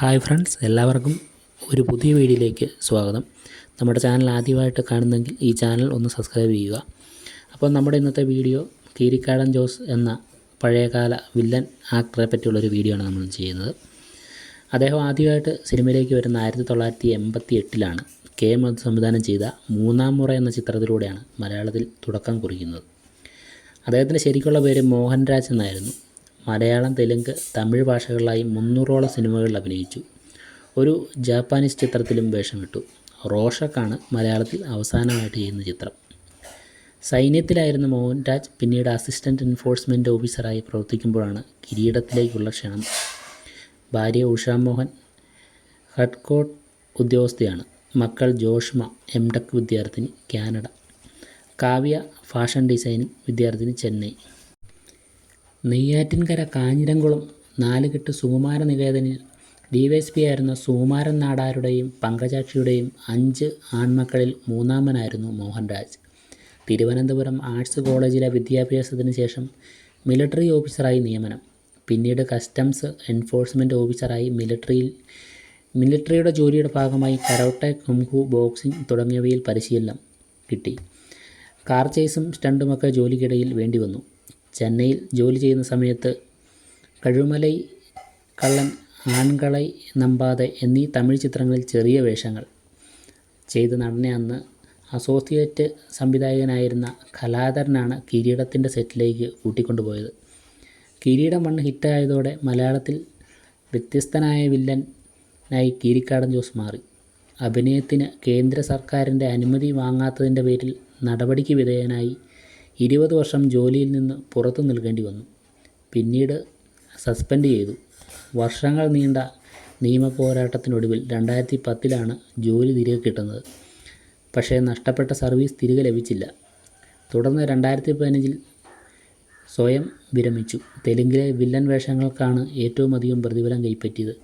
Hi friends എല്ലാവർക്കും ഒരു പുതിയ വീഡിയോയിലേക്ക് സ്വാഗതം. നമ്മുടെ ചാനൽ ആദ്യമായിട്ട് കാണുന്നെങ്കിൽ ഈ ചാനൽ ഒന്ന് സബ്സ്ക്രൈബ് ചെയ്യുക. അപ്പോൾ നമ്മുടെ ഇന്നത്തെ വീഡിയോ കീരിക്കാടൻ ജോസ് എന്ന പഴയകാല വില്ലൻ ആക്ടറെ പറ്റിയുള്ളൊരു വീഡിയോ ആണ് നമ്മൾ ചെയ്യുന്നത്. അദ്ദേഹം ആദ്യമായിട്ട് സിനിമയിലേക്ക് വരുന്ന ആയിരത്തി തൊള്ളായിരത്തി എൺപത്തി എട്ടിലാണ് കെ എം സംവിധാനം ചെയ്ത മൂന്നാം മുറ എന്ന ചിത്രത്തിലൂടെയാണ് മലയാളത്തിൽ തുടക്കം കുറിക്കുന്നത്. അദ്ദേഹത്തിന്റെ ശരിക്കുള്ള പേര് മോഹൻരാജ് എന്നായിരുന്നു. മലയാളം തെലുങ്ക് തമിഴ് ഭാഷകളിലായി മുന്നൂറോളം സിനിമകളിൽ അഭിനയിച്ചു. ഒരു ജാപ്പാനീസ് ചിത്രത്തിലും വേഷമിട്ടു. റോഷക്കാണ് മലയാളത്തിൽ അവസാനമായിട്ട് ചെയ്യുന്ന ചിത്രം. സൈന്യത്തിലായിരുന്ന മോഹൻരാജ് പിന്നീട് അസിസ്റ്റന്റ് എൻഫോഴ്സ്മെന്റ് ഓഫീസറായി പ്രവർത്തിക്കുമ്പോഴാണ് കിരീടത്തിലേക്കുള്ള ക്ഷണം. ഭാര്യ ഉഷാമോഹൻ ഹഡ്കോട്ട് ഉദ്യോഗസ്ഥയാണ്. മക്കൾ ജോഷ്മ എം ടെക് വിദ്യാർത്ഥിനി കാനഡ. കാവ്യ ഫാഷൻ ഡിസൈനിങ് വിദ്യാർത്ഥിനി ചെന്നൈ. നെയ്യാറ്റിൻകര കാഞ്ഞിരംകുളം നാലുകെട്ട് സുകുമാര നികേതനിൽ ഡി വൈ എസ് പി ആയിരുന്ന സുകുമാരൻ നാടാരുടെയും പങ്കജാക്ഷിയുടെയും അഞ്ച് ആൺമക്കളിൽ മൂന്നാമനായിരുന്നു മോഹൻരാജ്. തിരുവനന്തപുരം ആർട്സ് കോളേജിലെ വിദ്യാഭ്യാസത്തിന് ശേഷം മിലിറ്ററി ഓഫീസറായി നിയമനം. പിന്നീട് കസ്റ്റംസ് എൻഫോഴ്സ്മെന്റ് ഓഫീസറായി മിലിറ്ററിയിൽ മിലിറ്ററിയുടെ ജോലിയുടെ ഭാഗമായി കരോട്ടെ കുംഹു ബോക്സിംഗ് തുടങ്ങിയവയിൽ പരിശീലനം കിട്ടി. കാർ ചേസും സ്റ്റണ്ടുമൊക്കെ ജോലിക്കിടയിൽ വേണ്ടി വന്നു ചെന്നൈയിൽ ജോലി ചെയ്യുന്ന സമയത്ത് കഴുമലൈ കള്ളൻ ആൺകളൈ നമ്പാതെ എന്നീ തമിഴ് ചിത്രങ്ങളിൽ ചെറിയ വേഷങ്ങൾ ചെയ്ത് നടനെ അന്ന് അസോസിയേറ്റ് സംവിധായകനായിരുന്ന കലാധരനാണ് കിരീടത്തിന്റെ സെറ്റിലേക്ക് കൂട്ടിക്കൊണ്ടുപോയത്. കിരീടം മണ്ണ് ഹിറ്റായതോടെ മലയാളത്തിൽ വ്യത്യസ്തനായ വില്ലനായി കീരിക്കാടൻ ജോസ് മാറി. അഭിനയത്തിന് കേന്ദ്ര സർക്കാരിന്റെ അനുമതി വാങ്ങാത്തതിന്റെ പേരിൽ നടപടിക്ക് വിധേയനായി ഇരുപത് വർഷം ജോലിയിൽ നിന്ന് പുറത്തു നിൽക്കേണ്ടി വന്നു. പിന്നീട് സസ്പെൻഡ് ചെയ്തു. വർഷങ്ങൾ നീണ്ട നിയമ പോരാട്ടത്തിനൊടുവിൽ രണ്ടായിരത്തി പത്തിലാണ് ജോലി തിരികെ കിട്ടുന്നത്. പക്ഷേ നഷ്ടപ്പെട്ട സർവീസ് തിരികെ ലഭിച്ചില്ല. തുടർന്ന് രണ്ടായിരത്തി പതിനഞ്ചിൽ സ്വയം വിരമിച്ചു. തെലുങ്കിലെ വില്ലൻ വേഷങ്ങൾക്കാണ് ഏറ്റവും അധികം പ്രതിഫലം കൈപ്പറ്റിയത്.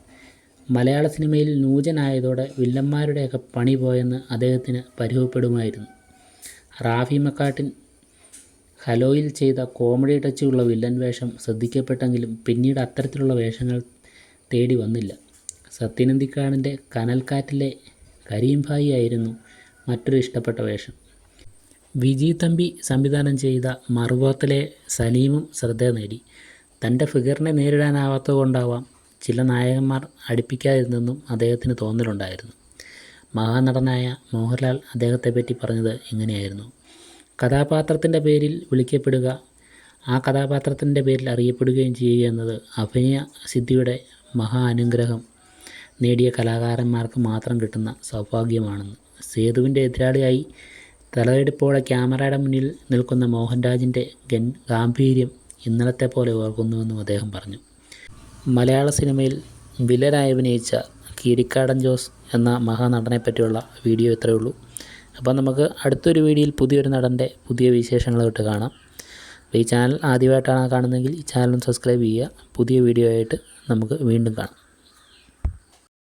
മലയാള സിനിമയിൽ നൂജനായതോടെ വില്ലന്മാരുടെയൊക്കെ പണി പോയെന്ന് അദ്ദേഹത്തിന് പരിഭവപ്പെടുമായിരുന്നു. റാഫി മക്കാട്ടിൻ ഹലോയിൽ ചെയ്ത കോമഡി ടച്ചുള്ള വില്ലൻ വേഷം ശ്രദ്ധിക്കപ്പെട്ടെങ്കിലും പിന്നീട് അത്തരത്തിലുള്ള വേഷങ്ങൾ തേടി വന്നില്ല. സത്യനന്ദിക്കാടിന്റെ കനൽക്കാറ്റിലെ കരീംഭായി ആയിരുന്നു മറ്റൊരു ഇഷ്ടപ്പെട്ട വേഷം. വിജി തമ്പി സംവിധാനം ചെയ്ത മറുപോത്തിലെ സലീമും ശ്രദ്ധ നേടി. തന്റെ ഫിഗറിനെ നേരിടാനാവാത്തത് കൊണ്ടാവാം ചില നായകന്മാർ അടുപ്പിക്കാതിരുന്നെന്നും അദ്ദേഹത്തിന് തോന്നലുണ്ടായിരുന്നു. മഹാനടനായ മോഹൻലാൽ അദ്ദേഹത്തെപ്പറ്റി പറഞ്ഞത് ഇങ്ങനെയായിരുന്നു. കഥാപാത്രത്തിന്റെ പേരിൽ വിളിക്കപ്പെടുക. ആ കഥാപാത്രത്തിന്റെ പേരിൽ അറിയപ്പെടുകയും ചെയ്യുക എന്നത് അഭിനയ സിദ്ധിയുടെ മഹാ അനുഗ്രഹം. നേടിയ കലാകാരന്മാർക്ക് മാത്രം കിട്ടുന്ന സൗഭാഗ്യമാണെന്ന്. സേതുവിന്റെ എതിരാളിയായി തലയെടുപ്പോടെ ക്യാമറയുടെ മുന്നിൽ നിൽക്കുന്ന മോഹൻരാജിന്റെ ഗൻ ഗാംഭീര്യം ഇന്നലത്തെ പോലെ ഓർക്കുന്നുവെന്നും അദ്ദേഹം പറഞ്ഞു. മലയാള സിനിമയിൽ വില്ലനായി അഭിനയിച്ച കീരിക്കാടൻ ജോസ് എന്ന മഹാനടനെ പറ്റിയുള്ള വീഡിയോ ഇത്രയേ ഉള്ളൂ. അപ്പോൾ നമുക്ക് അടുത്തൊരു വീഡിയോയിൽ പുതിയൊരു നടന്റെ പുതിയ വിശേഷങ്ങളായിട്ട് കാണാം. അപ്പോൾ ഈ ചാനൽ ആദ്യമായിട്ടാണ് കാണുന്നതെങ്കിൽ ഈ ചാനൽ സബ്സ്ക്രൈബ് ചെയ്യുക. പുതിയ വീഡിയോ ആയിട്ട് നമുക്ക് വീണ്ടും കാണാം.